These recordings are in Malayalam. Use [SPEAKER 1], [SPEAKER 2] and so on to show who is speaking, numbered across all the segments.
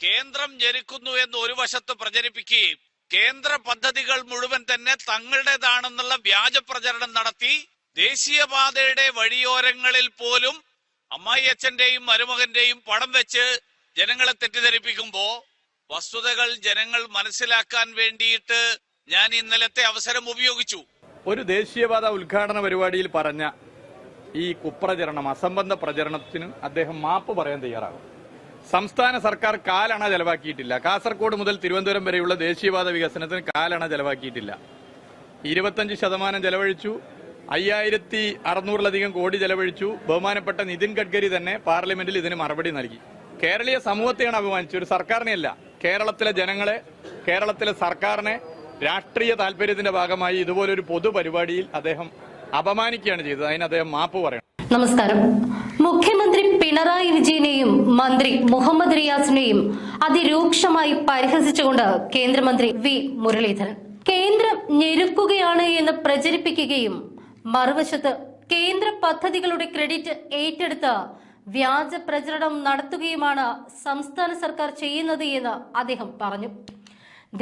[SPEAKER 1] കേന്ദ്രം ജനിക്കുന്നു എന്ന് ഒരു വശത്ത് പ്രചരിപ്പിക്കുകയും കേന്ദ്ര പദ്ധതികൾ മുഴുവൻ തന്നെ തങ്ങളുടേതാണെന്നുള്ള വ്യാജ പ്രചരണം നടത്തി ദേശീയപാതയുടെ വഴിയോരങ്ങളിൽ പോലും അമ്മായിയച്ഛന്റെയും മരുമകന്റെയും പടം വെച്ച് ജനങ്ങളെ തെറ്റിദ്ധരിപ്പിക്കുമ്പോ വസ്തുതകൾ ജനങ്ങൾ മനസ്സിലാക്കാൻ വേണ്ടിയിട്ട് ഞാൻ ഇന്നലത്തെ അവസരം ഉപയോഗിച്ചു.
[SPEAKER 2] ഒരു ദേശീയപാത ഉദ്ഘാടന പരിപാടിയിൽ പറഞ്ഞ ഈ കുപ്രചരണം അസംബന്ധ പ്രചരണത്തിന് അദ്ദേഹം മാപ്പ് പറയാൻ തയ്യാറാകും സംസ്ഥാന സർക്കാർ കാലണ ചെലവാക്കിയിട്ടില്ല. കാസർഗോഡ് മുതൽ തിരുവനന്തപുരം വരെയുള്ള ദേശീയപാത വികസനത്തിന് കാലണ ചെലവാക്കിയിട്ടില്ല. ഇരുപത്തഞ്ച് ശതമാനം ചെലവഴിച്ചു. അയ്യായിരത്തി അറുന്നൂറിലധികം കോടി ചെലവഴിച്ചു. ബഹുമാനപ്പെട്ട നിതിൻ ഗഡ്കരി തന്നെ പാർലമെന്റിൽ ഇതിന് മറുപടി നൽകി. കേരളീയ സമൂഹത്തെയാണ് അപമാനിച്ചത്. ഒരു സർക്കാരിനെയല്ല. കേരളത്തിലെ ജനങ്ങളെ കേരളത്തിലെ സർക്കാരിനെ രാഷ്ട്രീയ താല്പര്യത്തിന്റെ ഭാഗമായി ഇതുപോലൊരു പൊതുപരിപാടിയിൽ അദ്ദേഹം അപമാനിക്കുകയാണ് ചെയ്തത്. അതിന് അദ്ദേഹം മാപ്പ് പറയണം.
[SPEAKER 3] നമസ്കാരം. മുഖ്യമന്ത്രി പിണറായി വിജയനെയും മന്ത്രി മുഹമ്മദ് റിയാസിനെയും അതിരൂക്ഷമായി പരിഹസിച്ചുകൊണ്ട് കേന്ദ്രമന്ത്രി വി മുരളീധരൻ. കേന്ദ്രം ഞെരുക്കുകയാണ് എന്ന് പ്രചരിപ്പിക്കുകയും മറുവശത്ത് കേന്ദ്ര പദ്ധതികളുടെ ക്രെഡിറ്റ് ഏറ്റെടുത്ത് വ്യാജ പ്രചരണം നടത്തുകയുമാണ് സംസ്ഥാന സർക്കാർ ചെയ്യുന്നത് എന്ന് അദ്ദേഹം പറഞ്ഞു.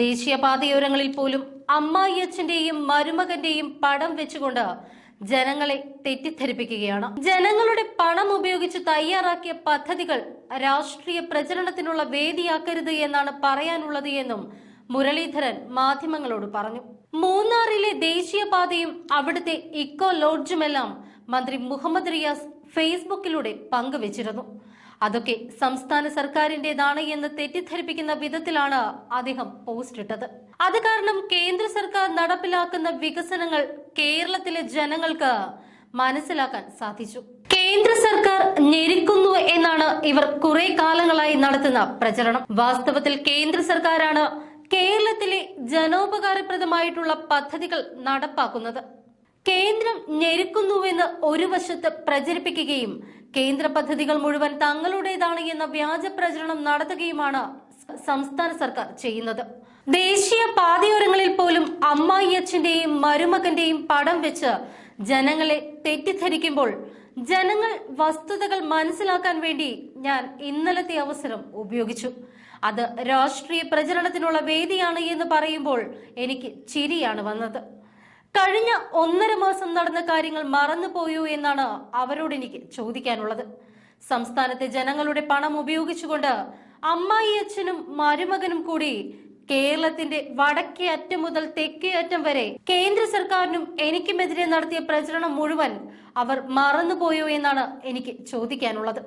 [SPEAKER 3] ദേശീയപാതയോരങ്ങളിൽ പോലും അമ്മായിയച്ഛന്റെയും മരുമകന്റെയും പടം വെച്ചുകൊണ്ട് ജനങ്ങളെ തെറ്റിദ്ധരിപ്പിക്കുകയാണ്. ജനങ്ങളുടെ പണം ഉപയോഗിച്ച് തയ്യാറാക്കിയ പദ്ധതികൾ രാഷ്ട്രീയ പ്രചരണത്തിനുള്ള വേദിയാക്കരുത് എന്നാണ് പറയാനുള്ളത് എന്നും മുരളീധരൻ മാധ്യമങ്ങളോട് പറഞ്ഞു. മൂന്നാറിലെ ദേശീയപാതയും അവിടുത്തെ ഇക്കോ ലോഡ്ജുമെല്ലാം മന്ത്രി മുഹമ്മദ് റിയാസ് ഫേസ്ബുക്കിലൂടെ പങ്കുവച്ചിരുന്നു. അതൊക്കെ സംസ്ഥാന സർക്കാരിന്റേതാണ് എന്ന് തെറ്റിദ്ധരിപ്പിക്കുന്ന വിധത്തിലാണ് അദ്ദേഹം പോസ്റ്റ് ഇട്ടത്. അത് കാരണം കേന്ദ്ര സർക്കാർ നടപ്പിലാക്കുന്ന വികസനങ്ങൾ കേരളത്തിലെ ജനങ്ങൾക്ക് മനസ്സിലാക്കാൻ സാധിച്ചു. കേന്ദ്ര സർക്കാർ ഞെരുക്കുന്നു എന്നാണ് ഇവർ കുറെ കാലങ്ങളായി നടത്തുന്ന പ്രചരണം. വാസ്തവത്തിൽ കേന്ദ്ര സർക്കാരാണ് കേരളത്തിലെ ജനോപകാരപ്രദമായിട്ടുള്ള പദ്ധതികൾ നടപ്പാക്കുന്നത്. കേന്ദ്രം ഞെരുക്കുന്നുവെന്ന് ഒരു വശത്ത് പ്രചരിപ്പിക്കുകയും കേന്ദ്ര പദ്ധതികൾ മുഴുവൻ തങ്ങളുടേതാണ് എന്ന വ്യാജ പ്രചരണം നടത്തുകയുമാണ് സംസ്ഥാന സർക്കാർ ചെയ്യുന്നത്. ദേശീയ പാതയോരങ്ങളിൽ പോലും അമ്മായി അച്ഛന്റെയും മരുമകന്റെയും പടം വെച്ച് ജനങ്ങളെ തെറ്റിദ്ധരിക്കുമ്പോൾ ജനങ്ങൾ വസ്തുതകൾ മനസ്സിലാക്കാൻ വേണ്ടി ഞാൻ ഇന്നലത്തെ അവസരം ഉപയോഗിച്ചു. അത് രാഷ്ട്രീയ പ്രചരണത്തിനുള്ള വേദിയാണ് എന്ന് പറയുമ്പോൾ എനിക്ക് ചിരിയാണ് വന്നത്. കഴിഞ്ഞ ഒന്നര മാസം നടന്ന കാര്യങ്ങൾ മറന്നുപോയോ എന്നാണ് അവരോട് എനിക്ക് ചോദിക്കാനുള്ളത്. സംസ്ഥാനത്തെ ജനങ്ങളുടെ പണം ഉപയോഗിച്ചുകൊണ്ട് അമ്മായി അച്ഛനും മരുമകനും കൂടി കേരളത്തിന്റെ വടക്കേ അറ്റം മുതൽ തെക്കേ അറ്റം വരെ കേന്ദ്ര സർക്കാരിനും എനിക്കുമെതിരെ നടത്തിയ പ്രചരണം മുഴുവൻ അവർ മറന്നുപോയോ എന്നാണ് എനിക്ക് ചോദിക്കാനുള്ളത്.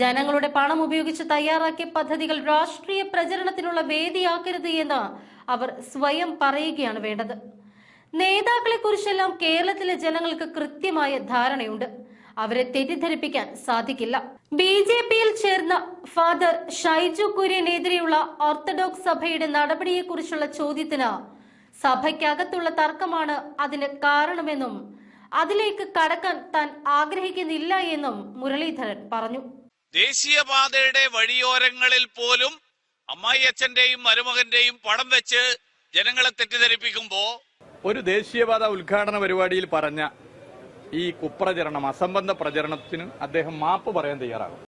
[SPEAKER 3] ജനങ്ങളുടെ പണം ഉപയോഗിച്ച് തയ്യാറാക്കിയ പദ്ധതികൾ രാഷ്ട്രീയ പ്രചരണത്തിനുള്ള വേദിയാക്കരുത് എന്ന് അവർ സ്വയം പറയുകയാണ് വേണ്ടത്. നേതാക്കളെ കുറിച്ചെല്ലാം കേരളത്തിലെ ജനങ്ങൾക്ക് കൃത്യമായ ധാരണയുണ്ട്. അവരെ തെറ്റിദ്ധരിപ്പിക്കാൻ സാധിക്കില്ല. ബി ജെ പിയിൽ ചേർന്ന ഫാദർ ഷൈജു കുര്യനെതിരെയുള്ള ഓർത്തഡോക്സ് സഭയുടെ നടപടിയെക്കുറിച്ചുള്ള ചോദ്യത്തിന് സഭയ്ക്കകത്തുള്ള തർക്കമാണ് അതിന് കാരണമെന്നും അതിലേക്ക് കടക്കാൻ താൻ ആഗ്രഹിക്കുന്നില്ല എന്നും മുരളീധരൻ പറഞ്ഞു.
[SPEAKER 1] ദേശീയപാതയുടെ വഴിയോരങ്ങളിൽ പോലും അമ്മായി അച്ഛന്റെയും മരുമകന്റെയും പടം വെച്ച് ജനങ്ങളെ തെറ്റിദ്ധരിപ്പിക്കുമ്പോ
[SPEAKER 2] ഒരു ദേശീയപാത ഉദ്ഘാടന പരിപാടിയിൽ പറഞ്ഞ ഈ കുപ്രചരണം അസംബന്ധ പ്രചരണത്തിന് അദ്ദേഹം മാപ്പ് പറയാൻ തയ്യാറാകും.